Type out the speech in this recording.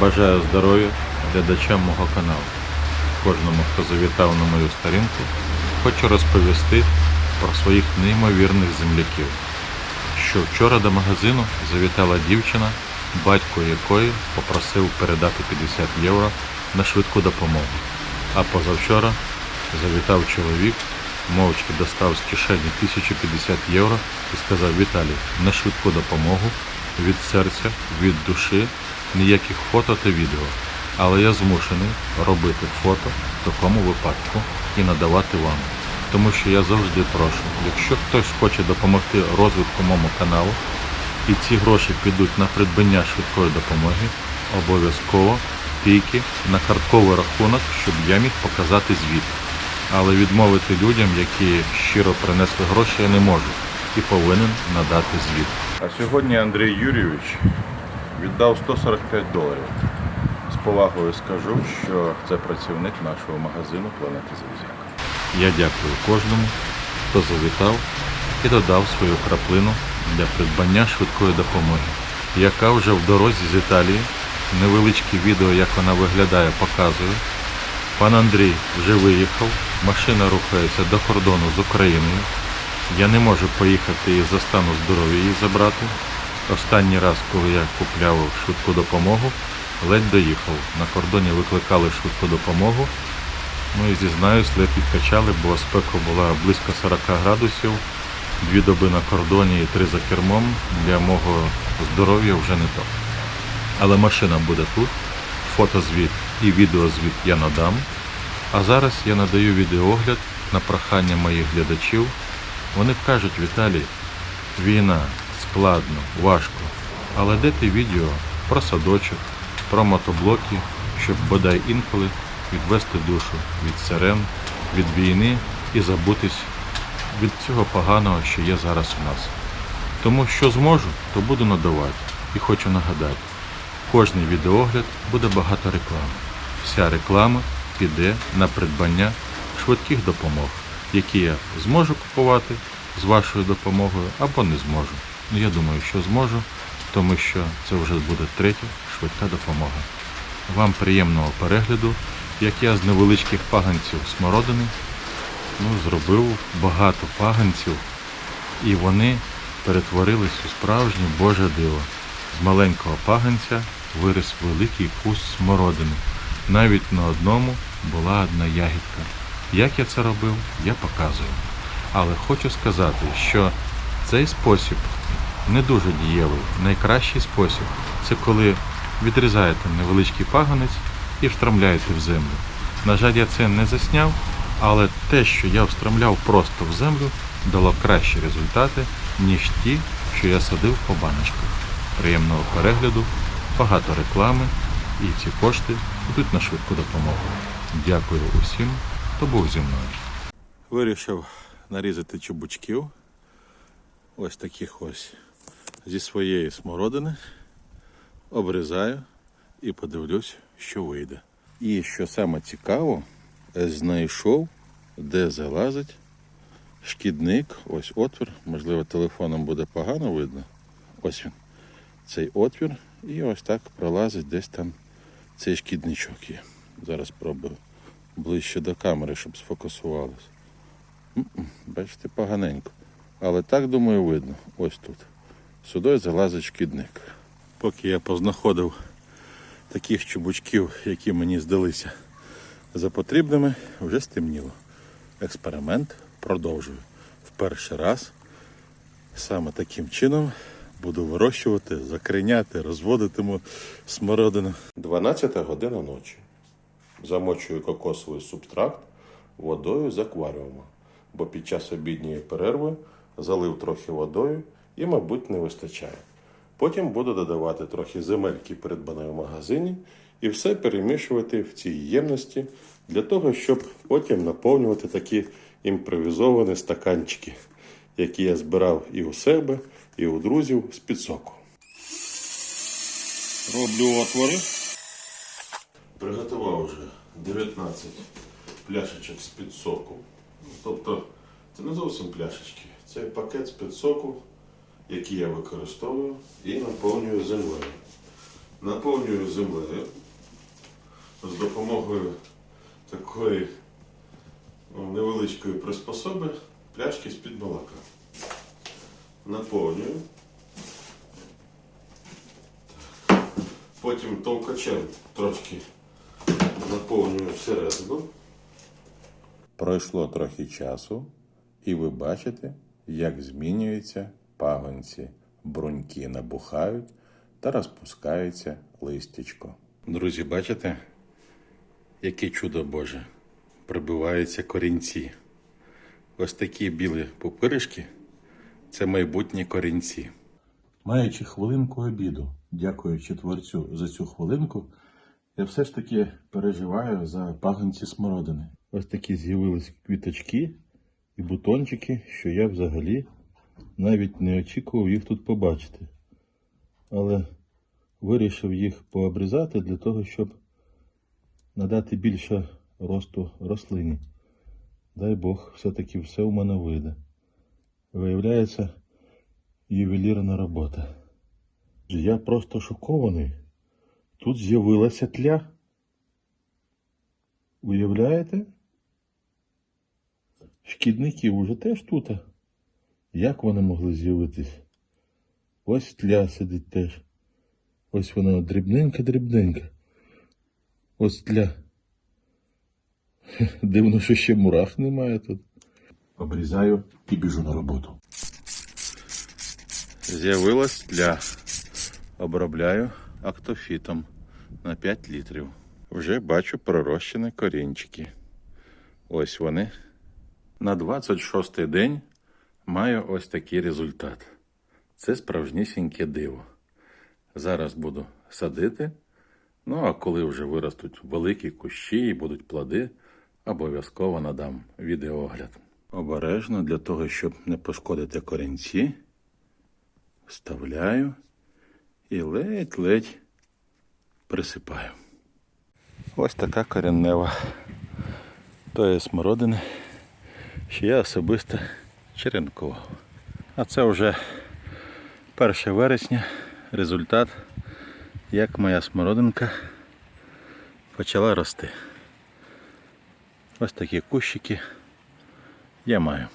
Бажаю здоров'я глядачам мого каналу. Кожному, хто завітав на мою сторінку, хочу розповісти про своїх неймовірних земляків. Що вчора до магазину завітала дівчина, батько якої попросив передати 50 євро на швидку допомогу. А позавчора завітав чоловік, мовчки достав з кишені 1050 євро і сказав Віталій, на швидку допомогу від серця, від душі, ніяких фото та відео. Але я змушений робити фото в такому випадку і надавати вам. Тому що я завжди прошу, якщо хтось хоче допомогти розвитку моєму каналу, і ці гроші підуть на придбання швидкої допомоги, обов'язково пійки на картковий рахунок, щоб я міг показати звіт. Але відмовити людям, які щиро принесли гроші, я не можу і повинен надати звіт. А сьогодні Андрій Юрійович віддав 145 доларів. З повагою скажу, що це працівник нашого магазину Планети Залізяка. Я дякую кожному, хто завітав і додав свою краплину для придбання швидкої допомоги, яка вже в дорозі з Італії. Невеличке відео, як вона виглядає, показує. Пан Андрій вже виїхав, машина рухається до кордону з Україною. Я не можу поїхати із-за стану здоров'я її забрати. Останній раз, коли я купляв швидку допомогу, ледь доїхав. На кордоні викликали швидку допомогу. Ну і зізнаюсь, ледь відкачали, бо спека була близько 40 градусів, дві доби на кордоні і три за кермом. Для мого здоров'я вже не то. Але машина буде тут, фотозвіт і відеозвіт я надам. А зараз я надаю відеогляд на прохання моїх глядачів. Вони кажуть, Віталій, війна, складно, важко. Але де ти відео про садочок, про мотоблоки, щоб бодай інколи відвести душу від сирен, від війни і забутись від цього поганого, що є зараз у нас. Тому що зможу, то буду надавати. І хочу нагадати, кожний відеогляд буде багато реклами. Вся реклама піде на придбання швидких допомог, які я зможу купувати з вашою допомогою або не зможу. Ну я думаю, що зможу, тому що це вже буде третя швидка допомога. Вам приємного перегляду, як я з невеличких паганців смородини ну, зробив багато паганців, і вони перетворились у справжнє Боже диво. З маленького паганця виріс великий куст смородини. Навіть на одному була одна ягідка. Як я це робив, я показую. Але хочу сказати, що цей спосіб не дуже дієвий. Найкращий спосіб це коли відрізаєте невеличкий паганець і встромляєте в землю. На жаль, я це не засняв, але те, що я встромляв просто в землю, дало кращі результати, ніж ті, що я садив по баночках. Приємного перегляду, багато реклами і ці кошти йдуть на швидку допомогу. Дякую усім, хто був зі мною. Вирішив нарізати чубучків. Ось таких ось зі своєї смородини. Обрізаю і подивлюсь, що вийде. І що саме цікаво, знайшов, де залазить шкідник. Ось отвір. Можливо, телефоном буде погано видно. Ось він. Цей отвір. І ось так пролазить десь там цей шкідничок є. Зараз спробую ближче до камери, щоб сфокусувалось. Бачите, поганенько. Але так, думаю, видно. Ось тут. Сюди залазить шкідник. Поки я познаходив таких чубучків, які мені здалися за потрібними, вже стемніло. Експеримент продовжую. В перший раз саме таким чином буду вирощувати, закриняти, розводитиму смородину. 12 година ночі. Замочую кокосовий субстракт водою з акваріуму, бо під час обідньої перерви залив трохи водою і, мабуть, не вистачає. Потім буду додавати трохи земельки, придбаної в магазині, і все перемішувати в цій ємності для того, щоб потім наповнювати такі імпровізовані стаканчики, які я збирав і у себе, і у друзів з під соку. Роблю отвори. Приготував вже 19 пляшечок з-під соку. Тобто це не зовсім пляшечки, це пакет з-під соку, який я використовую і наповнюю землею. наповнюю землею з допомогою такої ну, невеличкої приспособи пляшки з-під балака. Наповнюю. Потім товкачем трошки наповнюю всередину. Пройшло трохи часу, і ви бачите, як змінюються пагонці. Бруньки набухають та розпускається листячко. Друзі, бачите, яке чудо Боже. Прибиваються корінці. Ось такі білі пупиришки це майбутні корінці. Маючи хвилинку обіду, дякуючи творцю за цю хвилинку, я все ж таки переживаю за пагонці смородини. Ось такі з'явились квіточки і бутончики, що я взагалі навіть не очікував їх тут побачити. Але вирішив їх пообрізати для того, щоб надати більше росту рослині. Дай Бог, все-таки все у мене вийде. Виявляється, ювелірна робота. Я просто шокований. Тут з'явилася тля. Уявляєте? Шкідники вже теж тут. Як вони могли з'явитись? Ось тля сидить теж. Ось вона дрібненька-дрібненька. Ось тля. Дивно, що ще мурах немає тут. Обрізаю і біжу на роботу. З'явилась тля. Обробляю актофітом на 5 літрів. Вже бачу пророщені корінчики. Ось вони. На 26-й день маю ось такий результат. Це справжнісіньке диво. Зараз буду садити. Ну а коли вже виростуть великі кущі і будуть плоди, обов'язково надам відеоогляд. Обережно для того, щоб не пошкодити корінці, вставляю і ледь-ледь присипаю. Ось така коренева тої смородини, що я особисто черенкував. А це вже 1 вересня результат, як моя смородинка почала рости. Ось такі кущики я маю.